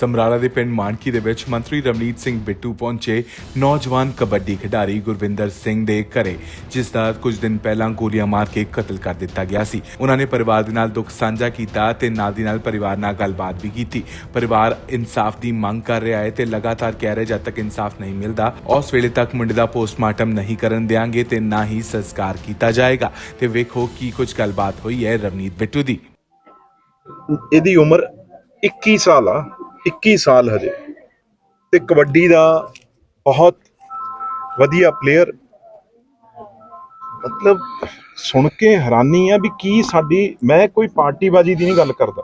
ਸਮਰਾਲਾ ਦੇ ਪਿੰਡ ਮਾਨਕੀ ਦੇ ਵਿੱਚ ਮੰਤਰੀ ਰਮਨੀਤ ਸਿੰਘ ਬਿੱਟੂ ਪਹੁੰਚੇ। ਨੌਜਵਾਨ ਕਬੱਡੀ ਖਿਡਾਰੀ ਗੁਰਵਿੰਦਰ ਸਿੰਘ ਦੇ ਘਰੇ, ਜਿਸ ਦਾ ਕੁਝ ਦਿਨ ਪਹਿਲਾਂ ਗੋਲੀਆਂ ਮਾਰ ਕੇ ਕਤਲ ਕਰ ਦਿੱਤਾ ਗਿਆ ਸੀ। ਉਹਨਾਂ ਨੇ ਪਰਿਵਾਰ ਦੇ ਨਾਲ ਦੁੱਖ ਸਾਂਝਾ ਕੀਤਾ ਤੇ ਨਾਲ ਦੀ ਨਾਲ ਪਰਿਵਾਰ ਨਾਲ ਗੱਲਬਾਤ ਵੀ ਕੀਤੀ। ਪਰਿਵਾਰ ਇਨਸਾਫ ਦੀ ਮੰਗ ਕਰ ਰਿਹਾ ਹੈ ਤੇ ਲਗਾਤਾਰ ਕਹਿ ਰਿਹਾ, ਜਦ ਤੱਕ ਇਨਸਾਫ ਨਹੀਂ ਮਿਲਦਾ, ਉਸ ਵੇਲੇ ਤੱਕ ਮੁੰਡੇ ਦਾ ਪੋਸਟਮਾਰਟਮ ਨਹੀਂ ਕਰਨ ਦੇਾਂਗੇ ਤੇ ਨਾ ਹੀ ਸੰਸਕਾਰ ਕੀਤਾ ਜਾਏਗਾ। ਤੇ ਵੇਖੋ ਕੀ ਕੁਝ ਗੱਲਬਾਤ ਹੋਈ ਹੈ ਰਵਨੀਤ ਬਿੱਟੂ ਦੀ। ਇਹਦੀ ਉਮਰ 21 ਸਾਲ ਆ। 21 ਸਾਲ ਹਜੇ। ਤੇ ਕਬੱਡੀ ਦਾ ਬਹੁਤ ਵਧੀਆ ਪਲੇਅਰ ਮਤਲਬ ਸੁਣ ਕੇ ਹੈਰਾਨੀ ਆ ਵੀ ਕੀ ਸਾਡੀ ਮੈਂ ਕੋਈ ਪਾਰਟੀਬਾਜ਼ੀ ਦੀ ਨਹੀਂ ਗੱਲ ਕਰਦਾ।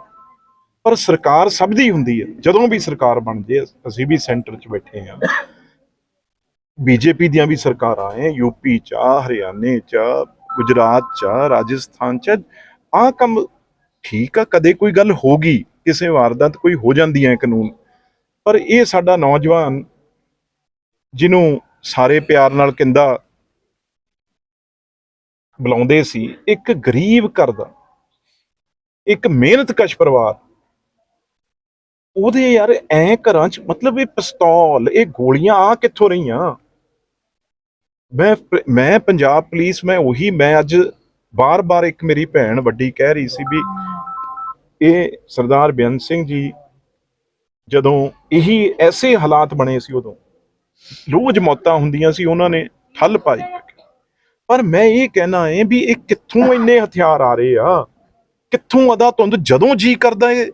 ਪਰ ਸਰਕਾਰ ਸਭ ਦੀ ਹੁੰਦੀ ਹੈ ਜਦੋਂ ਵੀ ਸਰਕਾਰ ਬਣ ਜੇ ਅਸੀਂ ਵੀ ਸੈਂਟਰ 'ਚ ਬੈਠੇ ਆ। ਬੀਜੇਪੀ ਦੀਆਂ ਵੀ ਸਰਕਾਰਾਂ ਐ ਯੂਪੀ 'ਚ ਆ ਹਰਿਆਣੇ 'ਚ ਆ, ਗੁਜਰਾਤ 'ਚ ਆ, ਰਾਜਸਥਾਨ 'ਚ ਆ। ਕੰਮ ਠੀਕ ਆ ਕਦੇ ਕੋਈ ਗੱਲ ਹੋ ਗਈ। ਕਿਸੇ ਵਾਰਦਾਤ ਕੋਈ ਹੋ ਜਾਂਦੀ ਹੈ ਕਾਨੂੰਨ। ਪਰ ਇਹ ਸਾਡਾ ਨੌਜਵਾਨ ਜਿਹਨੂੰ ਸਾਰੇ ਪਿਆਰ ਨਾਲ ਕਹਿੰਦਾ ਬੁਲਾਉਂਦੇ ਸੀ, ਇੱਕ ਗਰੀਬ ਘਰ ਦਾ, ਇੱਕ ਮਿਹਨਤਕਸ਼ ਪਰਿਵਾਰ, ਉਹਦੇ ਯਾਰ ਐ ਘਰਾਂ 'ਚ ਮਤਲਬ ਇਹ ਪਿਸਤੌਲ, ਇਹ ਗੋਲੀਆਂ ਆ ਕਿੱਥੋਂ ਰਹੀਆਂ? ਮੈਂ ਮੈਂ ਪੰਜਾਬ ਪੁਲਿਸ, ਮੈਂ ਉਹੀ, ਮੈਂ ਅੱਜ ਬਾਰ-ਬਾਰ ਇੱਕ ਮੇਰੀ ਭੈਣ ਵੱਡੀ ਕਹਿ ਰਹੀ ਸੀ ਵੀ ਇਹ ਸਰਦਾਰ ਬੇਅੰਤ ਸਿੰਘ ਜੀ ਜਦੋਂ ਇਹੀ ਐਸੇ ਹਾਲਾਤ ਬਣੇ ਸੀ ਉਦੋਂ, ਰੋਜ਼ ਮੌਤਾਂ ਹੁੰਦੀਆਂ ਸੀ, ਉਹਨਾਂ ਨੇ ਠੱਲ ਪਾਈ। ਪਰ ਮੈਂ ਇਹ ਕਹਿਣਾ ਹੈ ਵੀ ਇਹ ਕਿੱਥੋਂ ਇੰਨੇ ਹਥਿਆਰ ਆ ਰਹੇ ਆ? ਕਿੱਥੋਂ ਅਦਾ ਤੁੰਦ ਜਦੋਂ ਜੀ ਕਰਦਾ ਏ?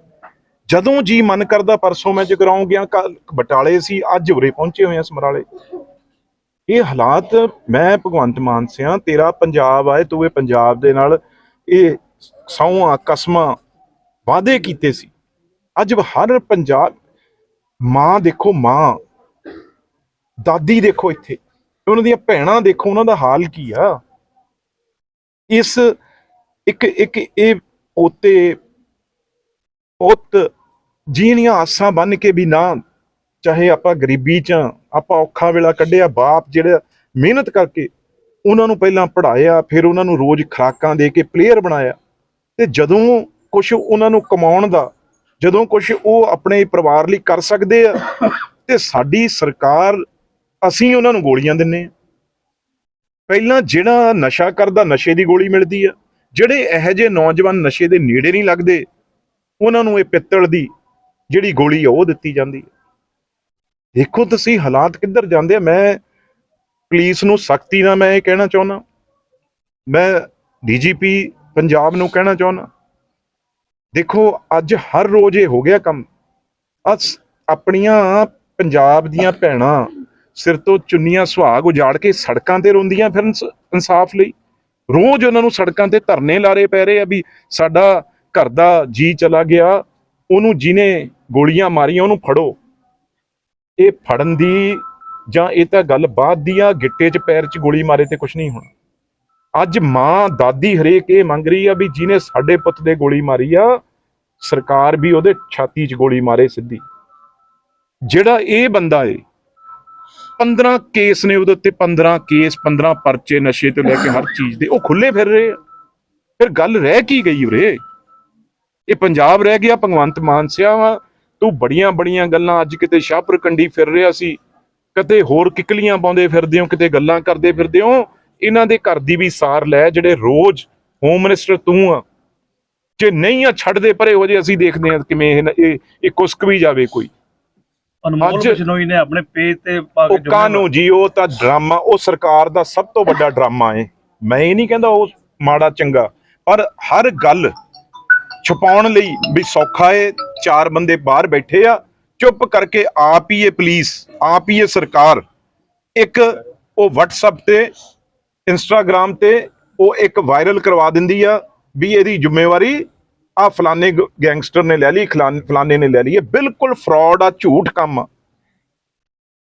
ਜਦੋਂ ਜੀ ਮਨ ਕਰਦਾ, ਪਰਸੋਂ ਮੈਂ ਜਗਰਾਉਂ ਗਿਆ, ਕੱਲ ਬਟਾਲੇ ਸੀ, ਅੱਜ ਉਰੇ ਪਹੁੰਚੇ ਹੋਏ ਆ ਸਮਰਾਲੇ। ਇਹ ਹਾਲਾਤ ਮੈਂ ਭਗਵੰਤ ਮਾਨ ਸਿਆ, ਤੇਰਾ ਪੰਜਾਬ ਆਏ ਤੂੰ ਇਹ ਪੰਜਾਬ ਦੇ ਨਾਲ ਇਹ ਸੌਆਂ ਕਸਮਾਂ ਵਾਅਦੇ ਕੀਤੇ ਸੀ। ਅੱਜ ਹਰ ਪੰਜਾਬ ਮਾਂ ਦੇਖੋ ਮਾਂ। ਦਾਦੀ ਦੇਖੋ ਇੱਥੇ। ਉਹਨਾਂ ਦੀਆਂ ਭੈਣਾਂ ਦੇਖੋ ਉਹਨਾਂ ਦਾ ਹਾਲ ਕੀ ਆ? ਇਸ ਇੱਕ ਇੱਕ ਇਹ ਉਤੇ ਪੁੱਤ ਜੀਣੀਆਂ ਆਸਾਂ ਬੰਨ ਕੇ ਵੀ ਨਾ ਚਾਹੇ ਆਪਾਂ ਗਰੀਬੀ ਚ ਆਂ, ਆਪਾਂ ਔਖਾ ਵੇਲਾ ਕੱਢਿਆ ਬਾਪ ਜਿਹੜਾ ਮਿਹਨਤ ਕਰਕੇ ਉਹਨਾਂ ਨੂੰ ਪਹਿਲਾਂ ਪੜ੍ਹਾਇਆ ਫਿਰ ਉਹਨਾਂ ਨੂੰ ਰੋਜ਼ ਖੁਰਾਕਾਂ ਦੇ ਕੇ ਪਲੇਅਰ ਬਣਾਇਆ। ਤੇ ਜਦੋਂ ਕੁਝ ਉਹਨਾਂ ਨੂੰ ਕਮਾਉਣ ਦਾ, ਜਦੋਂ ਕੁਝ ਉਹ ਆਪਣੇ ਪਰਿਵਾਰ ਲਈ ਕਰ ਸਕਦੇ ਆ, ਤੇ ਸਾਡੀ ਸਰਕਾਰ, ਅਸੀਂ ਉਹਨਾਂ ਨੂੰ ਗੋਲੀਆਂ ਦਿੰਨੇ ਆ। ਪਹਿਲਾਂ ਜਿਹੜਾ ਨਸ਼ਾ ਕਰਦਾ, ਨਸ਼ੇ ਦੀ ਗੋਲੀ ਮਿਲਦੀ ਆ। ਜਿਹੜੇ ਇਹੋ ਜਿਹੇ ਨੌਜਵਾਨ ਨਸ਼ੇ ਦੇ ਨੇੜੇ ਨਹੀਂ ਲੱਗਦੇ, ਉਹਨਾਂ ਨੂੰ ਇਹ ਪਿੱਤਲ ਦੀ ਜਿਹੜੀ ਗੋਲੀ ਆ, ਉਹ ਦਿੱਤੀ ਜਾਂਦੀ ਹੈ ਦੇਖੋ ਤੁਸੀਂ ਹਾਲਾਤ ਕਿੱਧਰ ਜਾਂਦੇ ਆ। ਮੈਂ ਪੁਲਿਸ ਨੂੰ ਸਖਤੀ ਨਾਲ ਮੈਂ ਇਹ ਕਹਿਣਾ ਚਾਹੁੰਦਾ। ਮੈਂ ਡੀਜੀਪੀ ਪੰਜਾਬ ਨੂੰ ਕਹਿਣਾ ਚਾਹੁੰਦਾ। ਦੇਖੋ, ਅੱਜ ਹਰ ਰੋਜ਼ ਇਹ ਹੋ ਗਿਆ ਕੰਮ। ਅਸ ਆਪਣੀਆਂ ਪੰਜਾਬ ਦੀਆਂ ਭੈਣਾਂ ਸਿਰ ਤੋਂ ਚੁੰਨੀਆਂ ਸੁਹਾਗ ਉਜਾੜ ਕੇ ਸੜਕਾਂ ਤੇ ਰੋਂਦੀਆਂ ਫਿਰ ਇਨਸਾਫ ਲਈ। ਰੋਜ਼ ਉਹਨਾਂ ਨੂੰ ਸੜਕਾਂ ਤੇ ਧਰਨੇ ਲਾਰੇ ਪੈ ਰਹੇ ਆ ਵੀ ਸਾਡਾ ਘਰ ਦਾ ਜੀ ਚਲਾ ਗਿਆ, ਉਹਨੂੰ ਜਿਹਨੇ ਗੋਲੀਆਂ ਮਾਰੀਆਂ ਉਹਨੂੰ ਫੜੋ। ਇਹ ਫੜਨ ਦੀ ਜਾਂ ਇਹ ਤਾਂ ਗੱਲ ਬਾਅਦ ਦੀ ਆ ਗਿੱਟੇ 'ਚ ਪੈਰ 'ਚ ਗੋਲੀ ਮਾਰੇ ਤੇ ਕੁਝ ਨਹੀਂ ਹੋਣਾ। ਅੱਜ ਮਾਂ, ਦਾਦੀ ਹਰੇਕ ਇਹ ਮੰਗ ਰਹੀ ਆ ਵੀ ਜਿਹਨੇ ਸਾਡੇ ਪੁੱਤ ਦੇ ਗੋਲੀ ਮਾਰੀ ਆ, ਸਰਕਾਰ ਵੀ ਉਹਦੇ ਛਾਤੀ 'ਚ ਗੋਲੀ ਮਾਰੇ ਸਿੱਧੀ। ਜਿਹੜਾ ਇਹ ਬੰਦਾ ਏ 15 ਕੇਸ ਨੇ ਉਹਦੇ ਉੱਤੇ 15 ਕੇਸ 15 ਪਰਚੇ ਨਸ਼ੇ ਤੋਂ ਲੈ ਕੇ ਹਰ ਚੀਜ਼ ਦੇ, ਉਹ ਖੁੱਲੇ ਫਿਰ ਰਹੇ ਆ। ਫਿਰ ਗੱਲ ਰਹਿ ਕੀ ਗਈ ਉਰੇ? ਇਹ ਪੰਜਾਬ ਰਹਿ ਗਿਆ, ਭਗਵੰਤ ਮਾਨ ਸਿਆ ਵਾ, ਤੂੰ ਬੜੀਆਂ ਬੜੀਆਂ ਗੱਲਾਂ ਅੱਜ ਕਿਤੇ ਸ਼ਾਹਪੁਰ ਕੰਡੀ ਫਿਰ ਰਿਹਾ ਸੀ, ਕਦੇ ਹੋਰ ਕਿਕਲੀਆਂ ਪਾਉਂਦੇ ਫਿਰਦੇ ਹੋ, ਕਿਤੇ ਗੱਲਾਂ ਕਰਦੇ ਫਿਰਦੇ ਹੋ ਇਹਨਾਂ ਦੇ ਘਰ ਦੀ ਵੀ ਸਾਰ ਲੈ ਜਿਹੜੇ ਰੋਜ਼ ਹੋਮ ਮਿਨਿਸਟਰ ਤੂੰ ਆ ਜੇ ਨਹੀਂ ਆ ਛੱਡਦੇ ਪਰੇ ਹੋ ਜੇ ਅਸੀਂ ਦੇਖਦੇ ਹਾਂ ਕਿਵੇਂ ਇਹ ਇਹ ਕੁਸਕ ਵੀ ਜਾਵੇ ਕੋਈ। ਅਨਮੋਲ ਬਿਸ਼ਨੋਈ ਨੇ ਆਪਣੇ ਪੇਜ ਤੇ ਪਾ ਕੇ ਉਹ ਕਾਨੂੰ ਜੀ ਉਹ ਤਾਂ ਡਰਾਮਾ ਉਹ ਸਰਕਾਰ ਦਾ ਸਭ ਤੋਂ ਵੱਡਾ ਡਰਾਮਾ ਹੈ ਮੈਂ ਇਹ ਨਹੀਂ ਕਹਿੰਦਾ ਉਹ ਮਾੜਾ ਚੰਗਾ ਪਰ ਹਰ ਗੱਲ ਛੁਪਾਉਣ ਲਈ ਵੀ ਸੌਖਾ ਏ ਚਾਰ ਬੰਦੇ ਬਾਹਰ ਬੈਠੇ ਆ ਚੁੱਪ ਕਰਕੇ ਆਪ ਹੀ ਇਹ ਪੁਲਿਸ ਆਪ ਹੀ ਇਹ ਸਰਕਾਰ ਇੱਕ ਉਹ WhatsApp ਤੇ Instagram ਤੇ ਉਹ ਇੱਕ ਵਾਇਰਲ ਕਰਵਾ ਦਿੰਦੀ ਆ ਵੀ ਇਹਦੀ ਜ਼ਿੰਮੇਵਾਰੀ ਆ ਫਲਾਣੇ ਗੈਂਗਸਟਰ ਨੇ ਲੈ ਲਈ, ਖਲਾਨ- ਫਲਾਣੇ ਨੇ ਲੈ ਲਈ। ਇਹ ਬਿਲਕੁਲ ਫਰਾਡ ਆ, ਝੂਠ ਕੰਮ ਆ।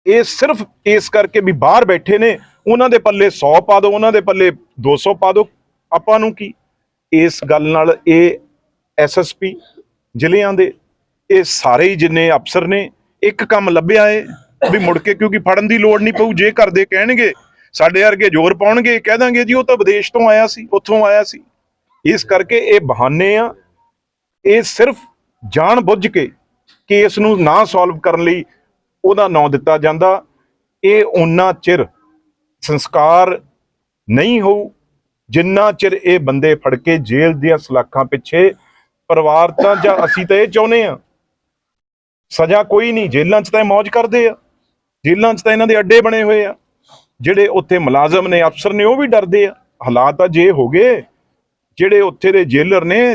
ਇਹ ਸਿਰਫ ਇਸ ਕਰਕੇ ਵੀ ਬਾਹਰ ਬੈਠੇ ਨੇ, ਉਹਨਾਂ ਦੇ ਪੱਲੇ 100 ਪਾ ਦਿਓ, ਉਹਨਾਂ ਦੇ ਪੱਲੇ 200 ਪਾ ਦਿਓ। ਆਪਾਂ ਨੂੰ ਕੀ? ਇਸ ਗੱਲ ਨਾਲ ਇਹ ਐਸਐਸਪੀ ਜ਼ਿਲ੍ਹਿਆਂ ਦੇ, ਇਹ ਸਾਰੇ ਹੀ ਜਿੰਨੇ ਅਫਸਰ ਨੇ, ਇੱਕ ਕੰਮ ਲੱਭਿਆ ਏ ਵੀ ਮੁੜ ਕੇ ਕਿਉਂਕਿ ਫੜਨ ਦੀ ਲੋੜ ਨਹੀਂ ਪਊ, ਜੇ ਘਰ ਦੇ ਕਹਿਣਗੇ ਸਾਡੇ ਵਰਗੇ ਜ਼ੋਰ ਪਾਉਣਗੇ, ਕਹਿ ਦਾਂਗੇ ਜੀ, ਉਹ ਤਾਂ ਵਿਦੇਸ਼ ਤੋਂ ਆਇਆ ਸੀ, ਉੱਥੋਂ ਆਇਆ ਸੀ। ਇਸ ਕਰਕੇ ਇਹ ਬਹਾਨੇ ਆ, ਇਹ ਸਿਰਫ ਜਾਣ ਬੁੱਝ ਕੇ ਕੇਸ ਨੂੰ ਨਾ ਸੋਲਵ ਕਰਨ ਲਈ ਉਹਦਾ ਨਾਂ ਦਿੱਤਾ ਜਾਂਦਾ। ਇਹ ਉਹਨਾਂ ਚਿਰ ਸੰਸਕਾਰ ਨਹੀਂ ਹੋਊ, ਜਿੰਨਾ ਚਿਰ ਇਹ ਬੰਦੇ ਫੜ ਕੇ ਜੇਲ੍ਹ ਦੀਆਂ ਸਲਾਖਾਂ ਪਿੱਛੇ ਪਰਿਵਾਰ ਤਾਂ ਜਾਂ ਅਸੀਂ ਤਾਂ ਇਹ ਚਾਹੁੰਦੇ ਆ, ਸਜ਼ਾ ਕੋਈ ਨਹੀਂ, ਜੇਲ੍ਹਾਂ 'ਚ ਤਾਂ ਇਹ ਮौज ਕਰਦੇ ਆ, ਜੇਲ੍ਹਾਂ 'ਚ ਤਾਂ ਇਹਨਾਂ ਦੇ ਅੱਡੇ ਬਣੇ ਹੋਏ ਆ। ਜਿਹੜੇ ਉੱਥੇ ਮੁਲਾਜ਼ਮ ਨੇ ਅਫਸਰ ਨੇ ਉਹ ਵੀ ਡਰਦੇ ਆ। ਹਾਲਾਤ ਤਾਂ ਜੇ ਹੋ ਗਏ। ਜਿਹੜੇ ਉੱਥੇ ਦੇ ਜੇਲਰ ਨੇ